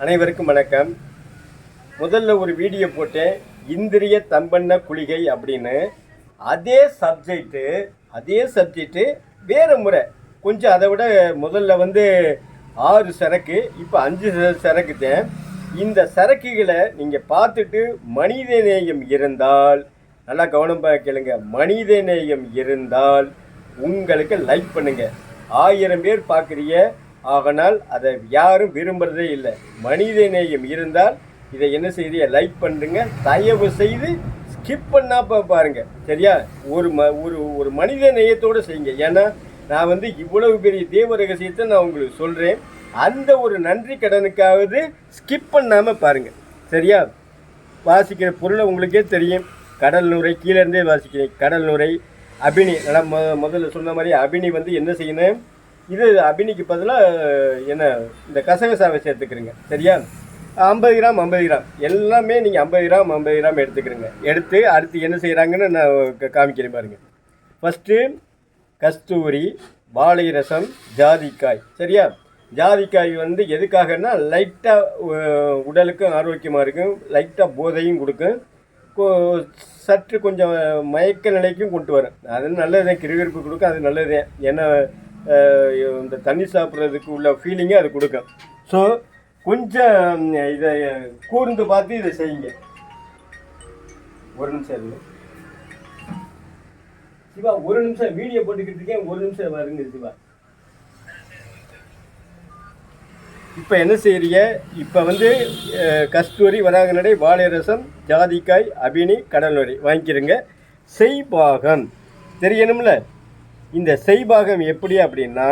அனைவருக்கும் வணக்கம். முதல்ல ஒரு வீடியோ போட்டேன். இந்திரிய தம்பண்ண குளிகை அப்படின்னு. அதே சப்ஜெக்ட்டு அதே சப்ஜெக்ட்டு வேறு முறை. கொஞ்சம் அதை விட முதல்ல வந்து ஆறு சரக்கு இப்போ அஞ்சு சரக்கு தான் இந்த சரக்குகளை நீங்கள் பார்த்துட்டு மனித நேயம் இருந்தால் நல்லா கவனமாக கேளுங்க. மனித நேயம் இருந்தால் உங்களுக்கு லைக் பண்ணுங்கள் ஆயிரம் பேர் பார்க்குறீங்க ஆகனால் அதை யாரும் விரும்புறதே இல்லை. மனித நேயம் இருந்தால் இதை என்ன செய்றீங்க லைக் பண்ணுங்க தயவு செய்து ஸ்கிப் பண்ணா பாருங்க. சரியா? ஒரு ம ஒரு ஒரு மனித நேயத்தோடு செய்யுங்க. ஏன்னா நான் வந்து இவ்வளவு பெரிய தேவ ரகசியத்தை நான் உங்களுக்கு சொல்கிறேன் அந்த ஒரு நன்றி கடனுக்காவது ஸ்கிப் பண்ணாமல் பாருங்கள் சரியா? வாசிக்கிற பொருளை உங்களுக்கே தெரியும். கடல் நுரை கீழே இருந்தே வாசிக்கிறேன். கடல் நுரை அபினி நல்லா மொ முதல்ல சொன்ன மாதிரி அபினி வந்து என்ன செய்யணும்? இது அபினிக்கு பதிலாக என்ன இந்த கசகசாவை சேர்த்துக்கிறீங்க. சரியா? ஐம்பது கிராம் ஐம்பது கிராம். எல்லாமே நீங்கள் ஐம்பது கிராம் ஐம்பது கிராம் எடுத்துக்கிறீங்க. எடுத்து அடுத்து என்ன செய்கிறாங்கன்னு நான் காமிக்கிறேன் பாருங்கள் ஃபஸ்ட்டு கஸ்தூரி வாழை ரசம் ஜாதிக்காய். சரியா? ஜாதிக்காய் வந்து எதுக்காகன்னா லைட்டாக உடலுக்கும் ஆரோக்கியமாக இருக்கும். லைட்டாக போதையும் கொடுக்கும். சற்று கொஞ்சம் மயக்க நிலைக்கும் கொண்டு வரும். அது நல்லது தான் கிருகிருப்பு கொடுக்கும். அது நல்லதுதான். ஏன்னா இந்த தண்ணி சாப்பிட்றதுக்கு உள்ள ஃபீலிங்கே அது கொடுக்கும். ஸோ கொஞ்சம் இதை கூர்ந்து பார்த்து இதை செய்யுங்க. ஒரு நிமிஷம் இருங்க. சிவா ஒரு நிமிஷம் வீடியோ போட்டுக்கிட்டு இருக்கேன். ஒரு நிமிஷம் வருங்க சிவா. இப்போ என்ன செய்கிறீங்க இப்போ வந்து கஸ்தூரி வராகநடை வாழை ரசம் ஜாதிக்காய் அபினி கடல் நுரை வாங்கிக்கிறங்க செய்பாகம் தெரியணும்ல இந்த செய்பாகம் எப்படி அப்படின்னா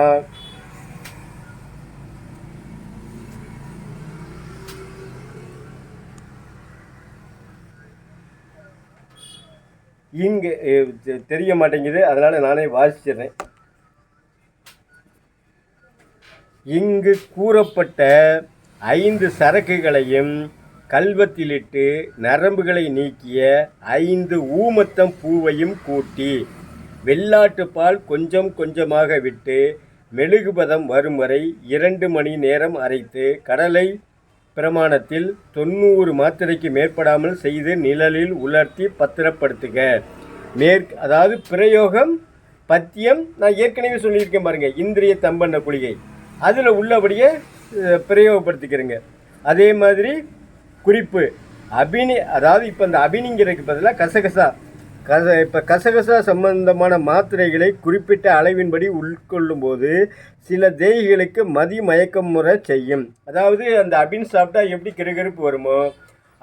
இங்கே தெ- தெரிய மாட்டேங்குது. அதனால நானே வாசிச்சிடுறேன். இங்கு கூறப்பட்ட ஐந்து சரக்குகளையும் கல்வத்திலிட்டு நரம்புகளை நீக்கிய ஐந்து ஊமத்தம் பூவையும் கூட்டி வெள்ளாட்டு பால் கொஞ்சம் கொஞ்சமாக விட்டு மெழுகுபதம் வரும் வரை இரண்டு மணி நேரம் அரைத்து கடலை பிரமாணத்தில் தொண்ணூறு மாத்திரைக்கு மேற்படாமல் செய்து நிழலில் உலர்த்தி பத்திரப்படுத்துக. மேற் அதாவது பிரயோகம் பத்தியம் நான் ஏற்கனவே சொல்லியிருக்கேன் பாருங்கள் இந்திரிய தம்பண்ண குளிகை. அதில் உள்ளபடியே பிரயோகப்படுத்திக்கிறேங்க. அதே மாதிரி குறிப்பு அபினி அதாவது இப்போ இந்த அபினிங்கிறதுக்கு பதிலாக கசகசா. கச இப்போ கசகசா சம்பந்தமான மாத்திரைகளை குறிப்பிட்ட அளவின்படி உட்கொள்ளும் போது சில தேகிகளுக்கு மதி மயக்கம் முறை செய்யும். அதாவது அந்த அபின் சாப்பிட்டா எப்படி கிருகிருப்பு வருமோ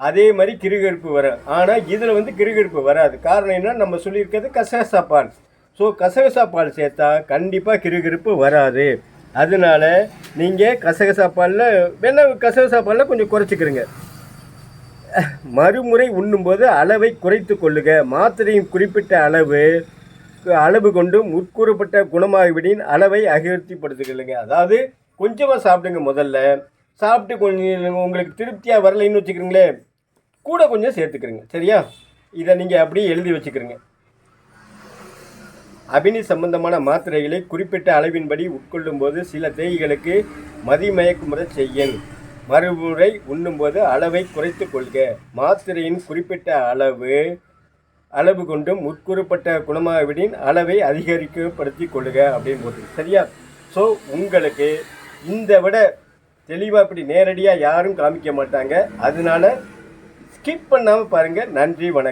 அதே மாதிரி கிருகிருப்பு வரும். ஆனால் இதில் வந்து கிருகிருப்பு வராது. காரணம் என்ன நம்ம சொல்லியிருக்கிறது கசகசா பால். ஸோ கசகசா பால் சேர்த்தா கண்டிப்பாக கிருகிருப்பு வராது. அதனால நீங்கள் கசகசா பாலில் வேணா கசகசா பாலில் கொஞ்சம் குறைச்சிக்கிறங்க மறுமுறை உண்ணும்போது அளவை குறைத்து கொள்ளுக. மாத்திரையின் குறிப்பிட்ட அளவு அளவு கொண்டு முற்கூறப்பட்ட குணமாகிவிடின் அளவை அகிர்த்திப்படுத்திக்கொள்ளுங்க அதாவது கொஞ்சமாக சாப்பிடுங்க முதல்ல. சாப்பிட்டு கொஞ்சம் உங்களுக்கு திருப்தியாக வரலைன்னு வச்சுக்கிறீங்களேன் கூட கொஞ்சம் சேர்த்துக்கிறீங்க. சரியா? இதை நீங்கள் அப்படியே எழுதி வச்சுக்கிறீங்க. அபினி சம்பந்தமான மாத்திரைகளை குறிப்பிட்ட அளவின்படி உட்கொள்ளும்போது சில தேய்களுக்கு மதிமயக்குமுறை செய்யும் மறுமுறை உண்ணும்போது அளவை குறைத்து கொள்க. மாத்திரையின் குறிப்பிட்ட அளவு அளவு கொண்டும் உட்கூறப்பட்ட குணமாவிடின் அளவை அதிகரிக்கப்படுத்தி கொள்ளுக அப்படின்னு போட்டு சரியா? ஸோ உங்களுக்கு இந்த விட தெளிவாக இப்படி நேரடியாக யாரும் காமிக்க மாட்டாங்க. அதனால ஸ்கிப் பண்ணாமல் பாருங்கள் நன்றி வணக்கம்.